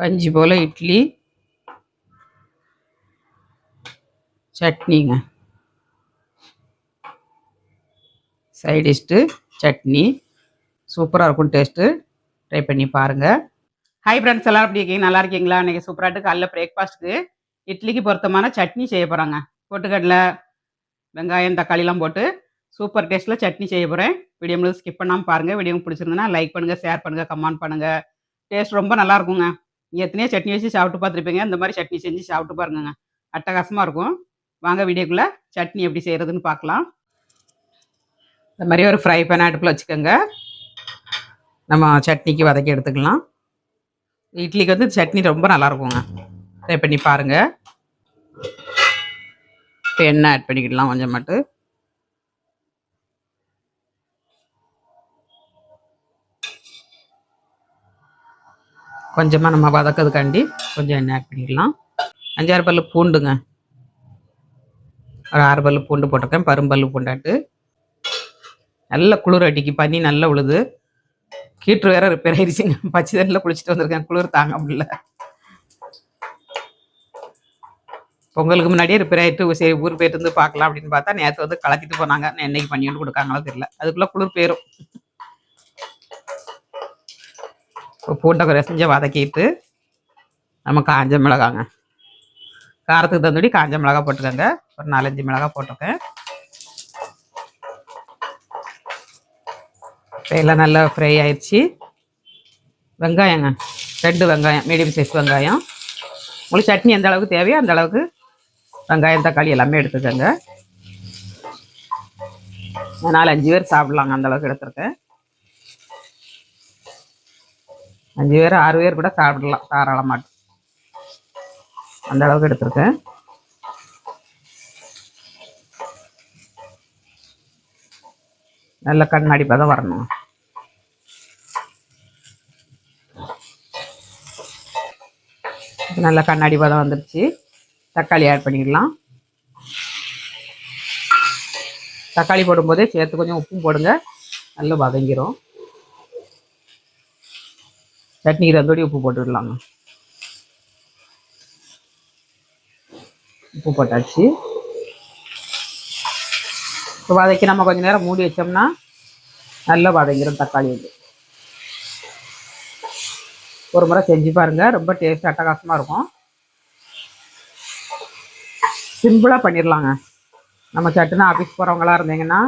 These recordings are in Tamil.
பஞ்சு போல் இட்லி சட்னிங்க. சைடிஷ்ட்டு சட்னி. சூப்பராக இருக்கும் டேஸ்ட்டு ட்ரை பண்ணி பாருங்கள் ஹாய் ஃப்ரெண்ட்ஸ் எல்லாரும் எப்படி இருக்கீங்க? நல்லா இருக்கீங்களா? இன்றைக்கி சூப்பராகிட்டு காலைல பிரேக்ஃபாஸ்ட்டுக்கு இட்லிக்கு பொருத்தமான சட்னி செய்ய போகிறாங்க பொட்டுக்கடலை வெங்காயம் தக்காளிலாம் போட்டு சூப்பர் டேஸ்ட்டில் சட்னி செய்ய போகிறேன் வீடியோ முழுக்க ஸ்கிப் பண்ணாமல் பாருங்கள் வீடியோ பிடிச்சிருந்ததுன்னா லைக் பண்ணுங்கள் ஷேர் பண்ணுங்கள் கமெண்ட் பண்ணுங்கள் டேஸ்ட் ரொம்ப நல்லா இருக்குங்க. எத்தனையோ சட்னி வச்சு சாப்பிட்டு பார்த்துருப்பீங்க. இந்த மாதிரி சட்னி செஞ்சு சாப்பிட்டு பாருங்கங்க. அட்டகாசமாக இருக்கும். வாங்க வீடியோக்குள்ளே சட்னி எப்படி செய்கிறதுன்னு பார்க்கலாம். இந்த மாதிரி ஒரு ஃப்ரை பேன் அடுப்பில் வச்சுக்கோங்க. நம்ம சட்னிக்கு வதக்கி எடுத்துக்கலாம். இட்லிக்கு வந்து சட்னி ரொம்ப நல்லாயிருக்குங்க ட்ரை பண்ணி பாருங்கள் இப்போ எண்ணெய் ஆட் பண்ணிக்கிடலாம் கொஞ்சம் மட்டும் கொஞ்சமாக நம்ம வதக்கிறதுக்காண்டி கொஞ்சம் எண்ணெய் ஆட் பண்ணிக்கலாம் அஞ்சாறு பல்லு பூண்டுங்க. ஒரு ஆறு பல்லு பூண்டு போட்டிருக்கேன். பரும்பல்லு பூண்டாட்டு. நல்ல குளிர் அடிக்கு. பனி நல்லா உழுது. கீற்று வேற ரிப்பேர் ஆயிடுச்சுங்க. பச்சை தண்ணியில் குளிச்சுட்டு வந்திருக்கேன். குளிர் தாங்க முடியல. பொங்கலுக்கு முன்னாடியே ரிப்பேர் ஆகிட்டு சரி ஊர் போயிட்டு வந்து பார்க்கலாம் அப்படின்னு பார்த்தா நேற்று வந்து கலத்திட்டு போனாங்க. நான் என்னைக்கு பண்ணி வந்து கொடுக்காங்களோ தெரியல. அதுக்குள்ளே குளிர் போயிடும் பூண்டை குறை செஞ்சு வதக்கிட்டு நம்ம காஞ்ச மிளகாங்க. காரத்துக்கு தந்துடி காஞ்ச மிளகா போட்டுக்கோங்க. ஒரு நாலஞ்சு மிளகா போட்டிருக்கேன். எல்லாம் நல்லா ஃப்ரை ஆயிடுச்சு. வெங்காயங்க. ரெண்டு வெங்காயம் மீடியம் சைஸ் வெங்காயம். உங்களுக்கு சட்னி எந்த அளவுக்கு தேவையோ அந்த அளவுக்கு வெங்காயம் தக்காளி எல்லாமே எடுத்துக்கோங்க. நாலு அஞ்சு பேர் சாப்பிட்லாங்க அந்த அளவுக்கு எடுத்துருக்கேன். அஞ்சு பேர் ஆறு பேர் கூட சாப்பிடலாம் தாராளமாட்டு அந்த அளவுக்கு எடுத்திருக்கேன். நல்ல கண்ணாடி பதம் வரணும். நல்லா நல்ல கண்ணாடி பதம் வந்துருச்சு. தக்காளி ஆட் பண்ணிடலாம். தக்காளி போடும்போதே சேர்த்து கொஞ்சம் உப்பும் போடுங்க. நல்லா வதங்கிடும் சட்னிக்கு தந்தோடி உப்பு போட்டுடலாங்க. உப்பு போட்டாச்சு. இப்போ வதக்கி நம்ம கொஞ்ச நேரம் மூடி வச்சோம்னா நல்லா வதங்கிடும் தக்காளி வந்து. ஒரு முறை செஞ்சு பாருங்க. ரொம்ப டேஸ்ட் அட்டகாசமாக இருக்கும். சிம்பிளாக பண்ணிடலாங்க. நம்ம சட்டுன்னு ஆஃபீஸ் போகிறவங்களா இருந்தீங்கன்னா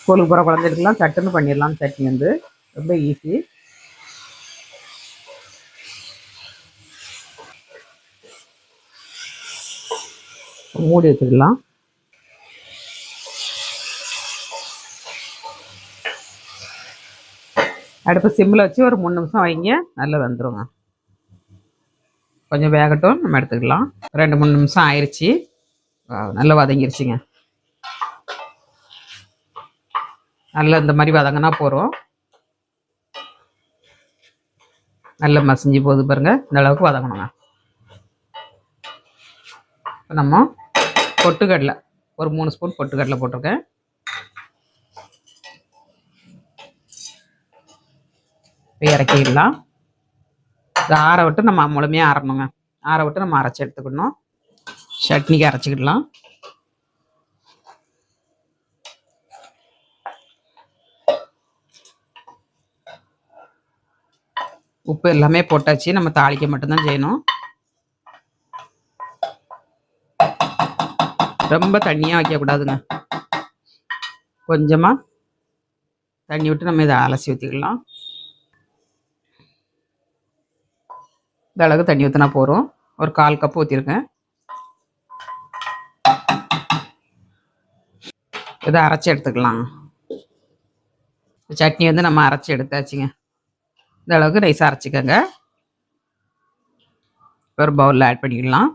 ஸ்கூலுக்கு போகிற குழந்தைகளுக்குலாம் சட்டுன்னு பண்ணிடலாம் சட்னி வந்து. ரொம்ப ஈஸி மூடி வச்சுக்கலாம் அடுப்பு சிம்மில் வச்சு ஒரு மூணு நிமிஷம் வைங்க. நல்லா வந்துடுங்க கொஞ்சம் வேகட்டும் நம்ம எடுத்துக்கலாம். ரெண்டு மூணு நிமிஷம் ஆயிடுச்சு நல்லா வதங்கிருச்சுங்க. நல்லா இந்த மாதிரி வதங்கினா போகிறோம் நல்லா மசிஞ்சு போகுது பாருங்கள் இந்த அளவுக்கு வதங்கணுங்க. நம்ம பொட்டுக்கடலை. ஒரு மூணு ஸ்பூன் பொட்டுக்கடலை போட்டிருக்கேன். இறக்கிடலாம். இது ஆற விட்டு நம்ம முழுமையாக ஆறணுங்க. ஆற விட்டு நம்ம அரைச்சி எடுத்துக்கணும். சட்னிக்கு அரைச்சிக்கிடலாம். உப்பு எல்லாமே போட்டாச்சு. நம்ம தாளிக்க மட்டும்தான் செய்யணும். ரொம்ப தண்ணியாக வைக்கக்கூடாதுங்க. கொஞ்சமாக தண்ணி விட்டு நம்ம இதை அலசி ஊற்றிக்கலாம் இந்த அளவுக்கு தண்ணி ஊற்றினா போகிறோம் ஒரு கால் கப் ஊற்றிருக்கேன் இதை அரைச்சி எடுத்துக்கலாம். சட்னி வந்து நம்ம அரைச்சி எடுத்தாச்சுங்க. இந்த அளவுக்கு ரைஸ் அரைச்சிக்கோங்க. ஒரு பவுலில் ஆட் பண்ணிக்கலாம்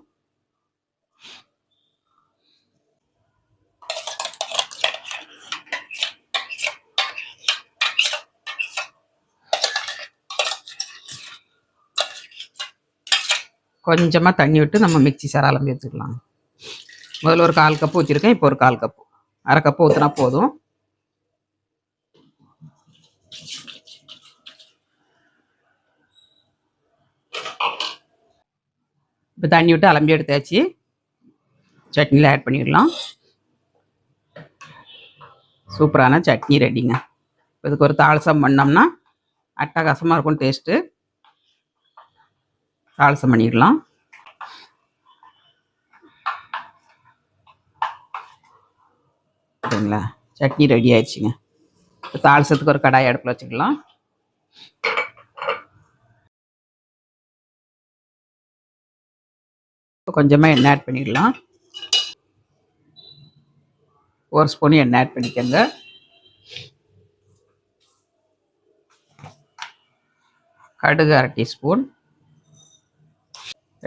கொஞ்சமாக தண்ணி விட்டு நம்ம மிக்சி சார் அலம்பி வச்சுக்கலாம் முதல்ல ஒரு கால் கப்பு வச்சுருக்கேன் இப்போ ஒரு கால் கப்பு அரை கப்பு ஊற்றினா போதும். இப்போ தண்ணி விட்டு அலம்பி எடுத்தாச்சு. சட்னியில் ஆட் பண்ணிடலாம். சூப்பரான சட்னி ரெடிங்க இதுக்கு ஒரு தாளசம் பண்ணோம்னா அட்டகாசமாக இருக்கும் டேஸ்ட்டு தாளசம் பண்ணிடலாம். சரிங்களா? சட்னி ரெடி ஆயிடுச்சுங்க. இப்போ தாளசத்துக்கு ஒரு கடாய் அடுப்பில் வச்சுக்கலாம். இப்போ கொஞ்சமாக எண்ணெய் ஆட் பண்ணிடலாம். ஒரு ஸ்பூன் எண்ணெய் ஆட் பண்ணிக்கோங்க. கடுகு அரை டீஸ்பூன்.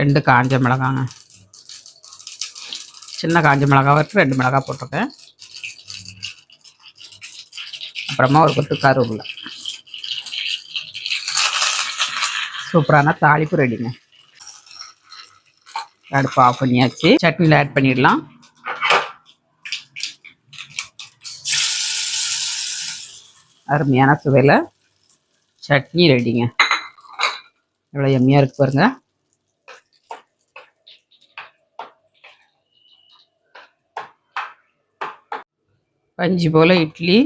ரெண்டு காஞ்ச மிளகாங்க. சின்ன காஞ்ச மிளகாவை இருக்கு ரெண்டு மிளகா போட்டிருக்கேன். அப்புறமா ஒரு கொத்து கருவேப்பிலை. சூப்பரான தாளிப்பு ரெடிங்க. அடுப்பு ஆஃப் பண்ணியாச்சு. சட்னியில் ஆட் பண்ணிடலாம். அருமையான சுவையில் சட்னி ரெடிங்க. எவ்வளோ எம்மியாக இருக்கு பாருங்கள் பஞ்சு போல் இட்லி.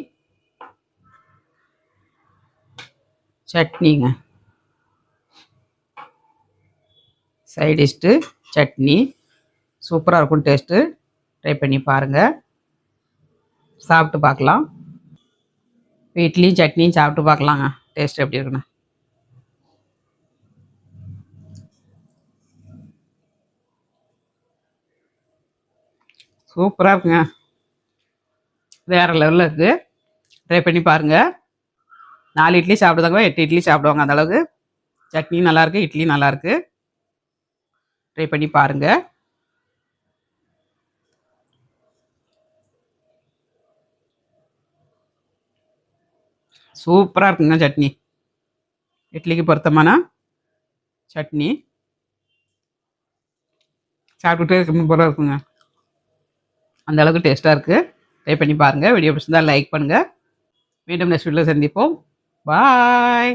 சட்னிங்க. சைடிஷ்டு சட்னி. சூப்பராக இருக்கும் டேஸ்ட்டு ட்ரை பண்ணி பாருங்கள் சாப்பிட்டு பார்க்கலாம். இட்லியும் சட்னியும் சாப்பிட்டு பார்க்கலாங்க. டேஸ்ட் எப்படி இருக்குன்னு. சூப்பராக இருக்குங்க. வேறு லெவலில் இருக்குது ட்ரை பண்ணி பாருங்கள் நாலு இட்லி சாப்பிடுதாங்க எட்டு இட்லி சாப்பிடுவாங்க அந்த அளவுக்கு. சட்னி நல்லாயிருக்கு இட்லி நல்லாயிருக்கு ட்ரை பண்ணி பாருங்கள் சூப்பராக இருக்குங்க சட்னி. இட்லிக்கு பொருத்தமான சட்னி. சாப்பிட்டுட்டே இருக்க போல இருக்குங்க. அந்த அளவுக்கு டேஸ்ட்டாக இருக்குது ட்ரை பண்ணி பாருங்கள் வீடியோ பிடிச்சிருந்தால் லைக் பண்ணுங்கள் மீண்டும் நெக்ஸ்ட் வீடியோவில் சந்திப்போம். பாய்